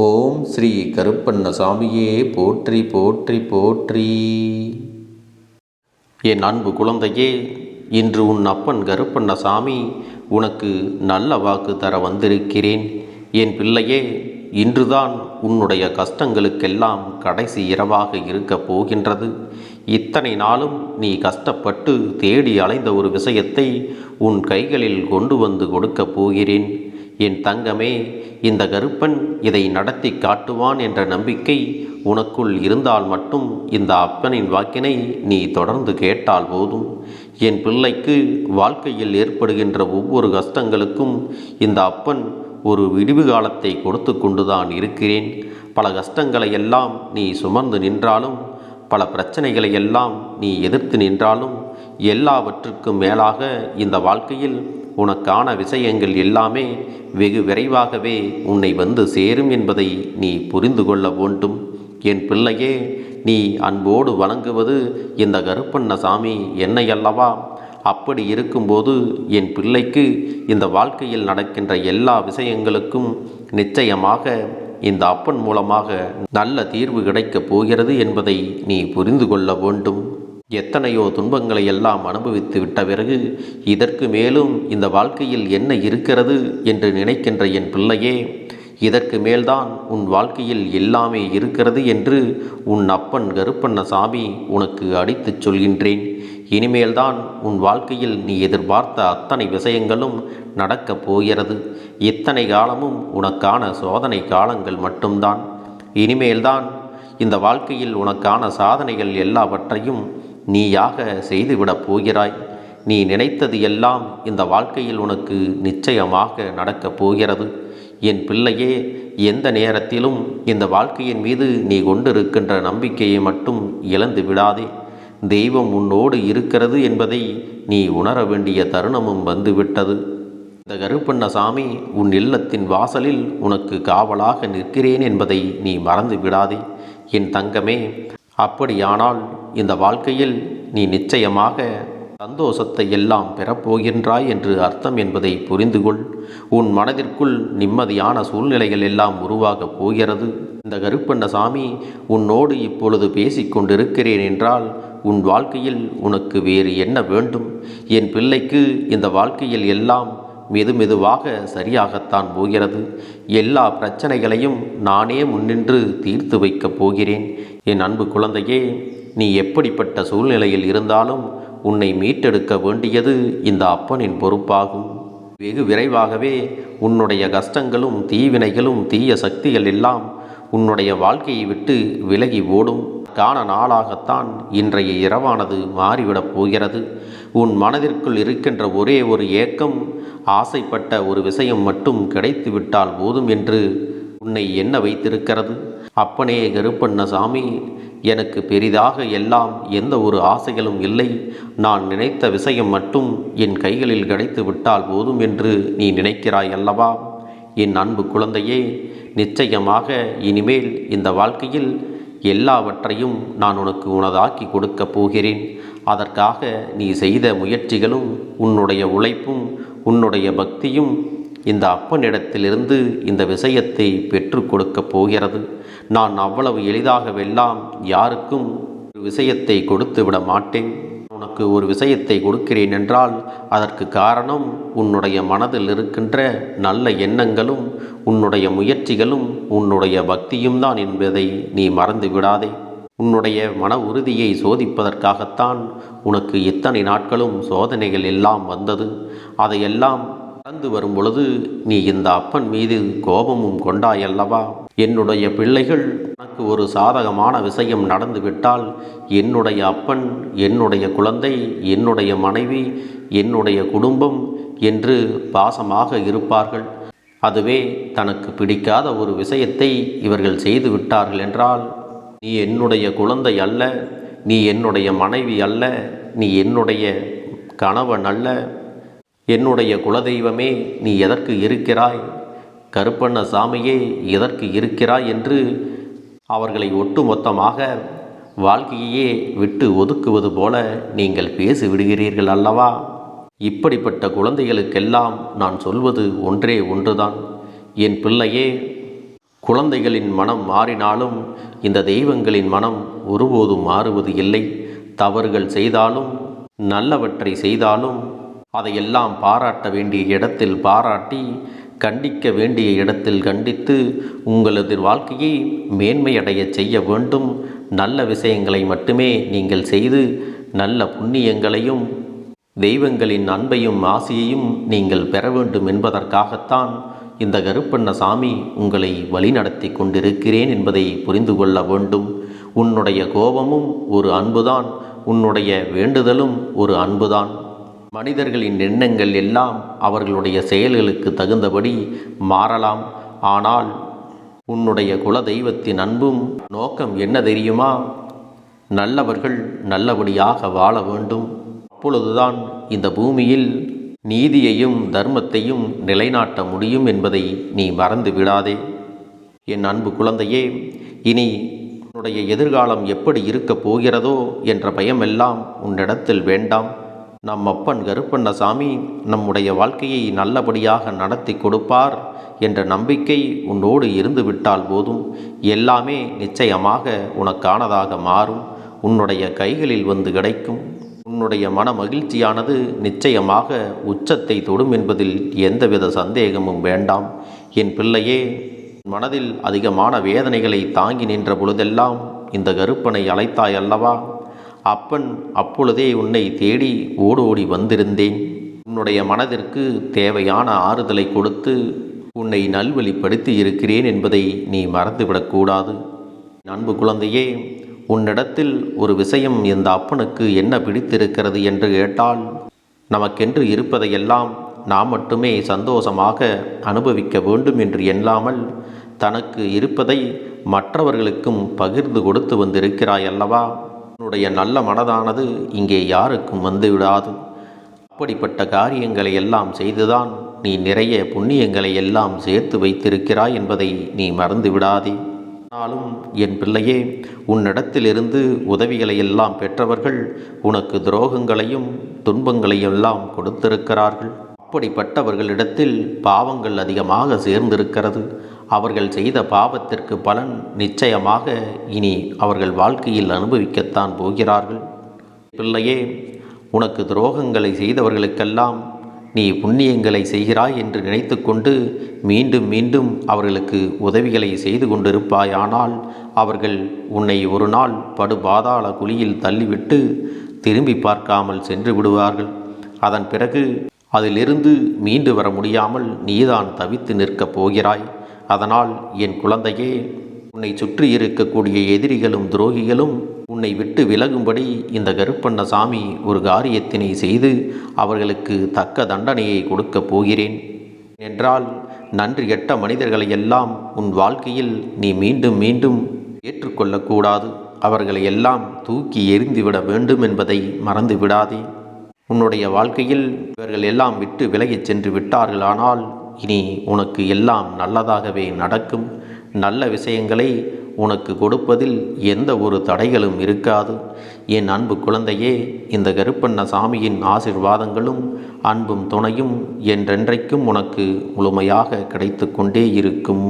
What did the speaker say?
ஓம் ஸ்ரீ கருப்பண்ணசாமியே போற்றி போற்றி போற்றி. என் அன்பு குழந்தையே இன்று உன் அப்பன் கருப்பண்ணசாமி உனக்கு நல்ல வாக்கு தர வந்திருக்கிறேன். என் பிள்ளையே இன்றுதான் உன்னுடைய கஷ்டங்களுக்கெல்லாம் கடைசி இரவாக இருக்கப் போகின்றது. இத்தனை நாளும் நீ கஷ்டப்பட்டு தேடி அலைந்த ஒரு விஷயத்தை உன் கைகளில் கொண்டு வந்து கொடுக்கப் போகிறேன். என் தங்கமே இந்த கருப்பன் இதை நடத்தி காட்டுவான் என்ற நம்பிக்கை உனக்குள் இருந்தால் மட்டும் இந்த அப்பனின் வாக்கினை நீ தொடர்ந்து கேட்டால் போதும். என் பிள்ளைக்கு வாழ்க்கையில் ஏற்படுகின்ற ஒவ்வொரு கஷ்டங்களுக்கும் இந்த அப்பன் ஒரு விடிவு காலத்தை கொடுத்து கொண்டுதான் இருக்கிறேன். பல கஷ்டங்களை எல்லாம் நீ சுமந்து நின்றாலும் பல பிரச்சனைகளை எல்லாம் நீ எதிர்த்து நின்றாலும் எல்லாவற்றுக்கும் மேலாக இந்த வாழ்க்கையில் உனக்கான விஷயங்கள் எல்லாமே வெகு விரைவாகவே உன்னை வந்து சேரும் என்பதை நீ புரிந்து கொள்ள வேண்டும். என் பிள்ளையே நீ அன்போடு வணங்குவது இந்த கருப்பண்ணசாமி என்னை அல்லவா? அப்படி இருக்கும்போது என் பிள்ளைக்கு இந்த வாழ்க்கையில் நடக்கின்ற எல்லா விஷயங்களுக்கும் நிச்சயமாக இந்த அப்பன் மூலமாக நல்ல தீர்வு கிடைக்கப் போகிறது என்பதை நீ புரிந்து கொள்ள வேண்டும். எத்தனையோ துன்பங்களை எல்லாம் அனுபவித்து விட்ட பிறகு இதற்கு மேலும் இந்த வாழ்க்கையில் என்ன இருக்கிறது என்று நினைக்கின்ற என் பிள்ளையே இதற்கு மேல்தான் உன் வாழ்க்கையில் எல்லாமே இருக்கிறது என்று உன் அப்பன் கருப்பண்ண சாமி உனக்கு அடித்துச் சொல்கின்றேன். இனிமேல்தான் உன் வாழ்க்கையில் நீ எதிர்பார்த்த அத்தனை விஷயங்களும் நடக்கப் போகிறது. இத்தனை காலமும் உனக்கான சோதனை காலங்கள் மட்டும்தான். இனிமேல்தான் இந்த வாழ்க்கையில் உனக்கான சாதனைகள் எல்லாவற்றையும் நீயாக செய்துவிடப் போகிறாய். நீ நினைத்தது எல்லாம் இந்த வாழ்க்கையில் உனக்கு நிச்சயமாக நடக்கப் போகிறது. என் பிள்ளையே எந்த நேரத்திலும் இந்த வாழ்க்கையின் மீது நீ கொண்டிருக்கின்ற நம்பிக்கையை மட்டும் இழந்து விடாதே. தெய்வம் உன்னோடு இருக்கிறது என்பதை நீ உணர வேண்டிய தருணமும் வந்துவிட்டது. இந்த கருப்பண்ணசாமி உன் இல்லத்தின் வாசலில் உனக்கு காவலாக நிற்கிறேன் என்பதை நீ மறந்து விடாதே என் தங்கமே அப்படியானால் இந்த வாழ்க்கையில் நீ நிச்சயமாக சந்தோஷத்தை எல்லாம் பெறப்போகின்றாய் என்று அர்த்தம் என்பதை புரிந்து கொள் உன் மனதிற்குள் நிம்மதியான சூழ்நிலைகள் எல்லாம் உருவாகப் போகிறது. இந்த கருப்பண்ணசாமி உன்னோடு இப்பொழுது பேசிக்கொண்டிருக்கிறேன் என்றால் உன் வாழ்க்கையில் உனக்கு வேறு என்ன வேண்டும்? என் பிள்ளைக்கு இந்த வாழ்க்கையில் எல்லாம் மெது மெதுவாக சரியாகத்தான் போகிறது. எல்லா பிரச்சனைகளையும் நானே முன்னின்று தீர்த்து வைக்கப் போகிறேன். என் அன்பு குழந்தையே நீ எப்படிப்பட்ட சூழ்நிலையில் இருந்தாலும் உன்னை மீட்டெடுக்க வேண்டியது இந்த அப்பனின் பொறுப்பாகும். வெகு விரைவாகவே உன்னுடைய கஷ்டங்களும் தீவினைகளும் தீய சக்திகள் எல்லாம் உன்னுடைய வாழ்க்கையை விட்டு விலகி ஓடும். காண நாளாகத்தான் இன்றைய இரவானது மாறிவிடப் போகிறது. உன் மனதிற்குள் இருக்கின்ற ஒரே ஒரு ஏக்கம் ஆசைப்பட்ட ஒரு விஷயம் மட்டும் கிடைத்துவிட்டால் போதும் என்று உன்னை என்ன வைத்திருக்கிறது? அப்பனே கருப்பண்ணசாமி எனக்கு பெரிதாக எல்லாம் எந்த ஒரு ஆசைகளும் இல்லை. நான் நினைத்த விஷயம் மட்டும் என் கைகளில் கிடைத்து விட்டால் போதும் என்று நீ நினைக்கிறாய் அல்லவா? என் அன்பு குழந்தையே நிச்சயமாக இனிமேல் இந்த வாழ்க்கையில் எல்லாவற்றையும் நான் உனக்கு உனதாக்கி கொடுக்கப் போகிறேன். அதற்காக நீ செய்த முயற்சிகளும் உன்னுடைய உழைப்பும் உன்னுடைய பக்தியும் இந்த அப்பனிடத்திலிருந்து இந்த விஷயத்தை பெற்று கொடுக்கப் போகிறது. நான் அவ்வளவு எளிதாகவெல்லாம் யாருக்கும் ஒரு விஷயத்தை கொடுத்து விட மாட்டேன். உனக்கு ஒரு விஷயத்தை கொடுக்கிறேன் என்றால் அதற்கு காரணம் உன்னுடைய மனதில் இருக்கின்ற நல்ல எண்ணங்களும் உன்னுடைய முயற்சிகளும் உன்னுடைய பக்தியும் தான் என்பதை நீ மறந்து விடாதே. உன்னுடைய மன உறுதியை சோதிப்பதற்காகத்தான் உனக்கு இத்தனை நாட்களும் சோதனைகள் எல்லாம் வந்தது. அதையெல்லாம் கடந்து வரும் பொழுது நீ இந்த அப்பன் மீது கோபமும் கொண்டாயல்லவா? என்னுடைய பிள்ளைகள் எனக்கு ஒரு சாதகமான விஷயம் நடந்துவிட்டால் என்னுடைய அப்பன் என்னுடைய குழந்தை என்னுடைய மனைவி என்னுடைய குடும்பம் என்று பாசமாக இருப்பார்கள். அதுவே தனக்கு பிடிக்காத ஒரு விஷயத்தை இவர்கள் செய்து விட்டார்கள் என்றால் நீ என்னுடைய குழந்தை அல்ல நீ என்னுடைய மனைவி அல்ல நீ என்னுடைய கணவன் அல்ல என்னுடைய குலதெய்வமே நீ எதற்கு இருக்கிறாய்? கருப்பண்ண சாமியே எதற்கு இருக்கிறாய் என்று அவர்களை ஒட்டுமொத்தமாக வாழ்க்கையையே விட்டு ஒதுக்குவது போல நீங்கள் பேசி விடுகிறீர்கள் அல்லவா? இப்படிப்பட்ட குழந்தைகளுக்கெல்லாம் நான் சொல்வது ஒன்றே ஒன்றுதான். என் பிள்ளையே குழந்தைகளின் மனம் மாறினாலும் இந்த தெய்வங்களின் மனம் ஒருபோதும் மாறுவது இல்லை. தவறுகள் செய்தாலும் நல்லவற்றை செய்தாலும் அதையெல்லாம் பாராட்ட வேண்டிய இடத்தில் பாராட்டி கண்டிக்க வேண்டிய இடத்தில் கண்டித்து உங்களது வாழ்க்கையை மேன்மையடைய செய்ய வேண்டும். நல்ல விஷயங்களை மட்டுமே நீங்கள் செய்து நல்ல புண்ணியங்களையும் தெய்வங்களின் அன்பையும் ஆசையையும் நீங்கள் பெற வேண்டும் என்பதற்காகத்தான் இந்த கருப்பண்ணசாமி உங்களை வழிநடத்தி கொண்டிருக்கிறேன் என்பதை புரிந்து கொள்ள வேண்டும். உன்னுடைய கோபமும் ஒரு அன்புதான் உன்னுடைய வேண்டுதலும் ஒரு அன்புதான். மனிதர்களின் எண்ணங்கள் எல்லாம் அவர்களுடைய செயல்களுக்கு தகுந்தபடி மாறலாம். ஆனால் உன்னுடைய குல தெய்வத்தின் அன்பும் நோக்கம் என்ன தெரியுமா? நல்லவர்கள் நல்லபடியாக வாழ வேண்டும். அப்பொழுதுதான் இந்த பூமியில் நீதியையும் தர்மத்தையும் நிலைநாட்ட முடியும் என்பதை நீ மறந்து விடாதே. என் அன்பு குழந்தையே இனி உன்னுடைய எதிர்காலம் எப்படி இருக்கப் போகிறதோ என்ற பயமெல்லாம் உன்னிடத்தில் வேண்டாம். நம் அப்பன் கருப்பண்ணசாமி நம்முடைய வாழ்க்கையை நல்லபடியாக நடத்தி கொடுப்பார் என்ற நம்பிக்கை உன்னோடு இருந்து விட்டால் போதும். எல்லாமே நிச்சயமாக உனக்கானதாக மாறும். உன்னுடைய கைகளில் வந்து கிடைக்கும். உன்னுடைய மன மகிழ்ச்சியானது நிச்சயமாக உச்சத்தை தொடும் என்பதில் எந்தவித சந்தேகமும் வேண்டாம். என் பிள்ளையே மனதில் அதிகமான வேதனைகளை தாங்கி நின்ற பொழுதெல்லாம் இந்த கருப்பனை அழைத்தாய் அல்லவா? அப்பன் அப்பொழுதே உன்னை தேடி ஓடோடி வந்திருந்தேன். உன்னுடைய மனதிற்கு தேவையான ஆறுதலை கொடுத்து உன்னை நல்வழிப்படுத்தி இருக்கிறேன் என்பதை நீ மறந்துவிடக்கூடாது அன்பு குழந்தையே உன்னிடத்தில் ஒரு விஷயம் இந்த அப்பனுக்கு என்ன பிடித்திருக்கிறது என்று கேட்டால் நமக்கென்று இருப்பதையெல்லாம் நாம் மட்டுமே சந்தோஷமாக அனுபவிக்க வேண்டும் என்று எண்ணாமல் தனக்கு இருப்பதை மற்றவர்களுக்கும் பகிர்ந்து கொடுத்து வந்திருக்கிறாய் அல்லவா உன்னுடைய நல்ல மனதானது இங்கே யாருக்கும் வந்துவிடாது. அப்படிப்பட்ட காரியங்களை எல்லாம் செய்துதான் நீ நிறைய புண்ணியங்களை எல்லாம் சேர்த்து வைத்திருக்கிறாய் என்பதை நீ மறந்து விடாதே ஆனாலும் என் பிள்ளையே உன்னிடத்திலிருந்து உதவிகளை எல்லாம் பெற்றவர்கள் உனக்கு துரோகங்களையும் துன்பங்களையும் எல்லாம் கொடுத்திருக்கிறார்கள். அப்படிப்பட்டவர்களிடத்தில் பாவங்கள் அதிகமாக சேர்ந்திருக்கிறது. அவர்கள் செய்த பாவத்திற்கு பலன் நிச்சயமாக இனி அவர்கள் வாழ்க்கையில் அனுபவிக்கத்தான் போகிறார்கள். பிள்ளையே உனக்கு துரோகங்களை செய்தவர்களுக்கெல்லாம் நீ புண்ணியங்களை செய்கிறாய் என்று நினைத்துக்கொண்டு மீண்டும் மீண்டும் அவர்களுக்கு உதவிகளை செய்து கொண்டிருப்பாயானால் அவர்கள் உன்னை ஒரு நாள் படுபாதாள குழியில் தள்ளிவிட்டு திரும்பி பார்க்காமல் சென்று விடுவார்கள். அதன் பிறகு அதிலிருந்து மீண்டு வர முடியாமல் நீதான் தவித்து நிற்கப் போகிறாய். அதனால் என் குழந்தையே உன்னை சுற்றி இருக்கக்கூடிய எதிரிகளும் துரோகிகளும் உன்னை விட்டு விலகும்படி இந்த கருப்பண்ணசாமி ஒரு காரியத்தினை செய்து அவர்களுக்கு தக்க தண்டனையை கொடுக்கப் போகிறேன். என்றால் நன்றி எட்ட மனிதர்களை எல்லாம் உன் வாழ்க்கையில் நீ மீண்டும் மீண்டும் ஏற்றுக்கொள்ளக்கூடாது. அவர்களை எல்லாம் தூக்கி எரிந்துவிட வேண்டும் என்பதை மறந்து விடாதே உன்னுடைய வாழ்க்கையில் இவர்கள் எல்லாம் விட்டு விலகிச் சென்று விட்டார்களானால் இனி உனக்கு எல்லாம் நல்லதாகவே நடக்கும். நல்ல விஷயங்களை உனக்கு கொடுப்பதில் எந்த ஒரு தடைகளும் இருக்காது. என் அன்பு குழந்தையே இந்த கருப்பண்ண சாமியின் ஆசிர்வாதங்களும் அன்பும் துணையும் என்றென்றைக்கும் உனக்கு முழுமையாக கிடைத்து கொண்டே இருக்கும்.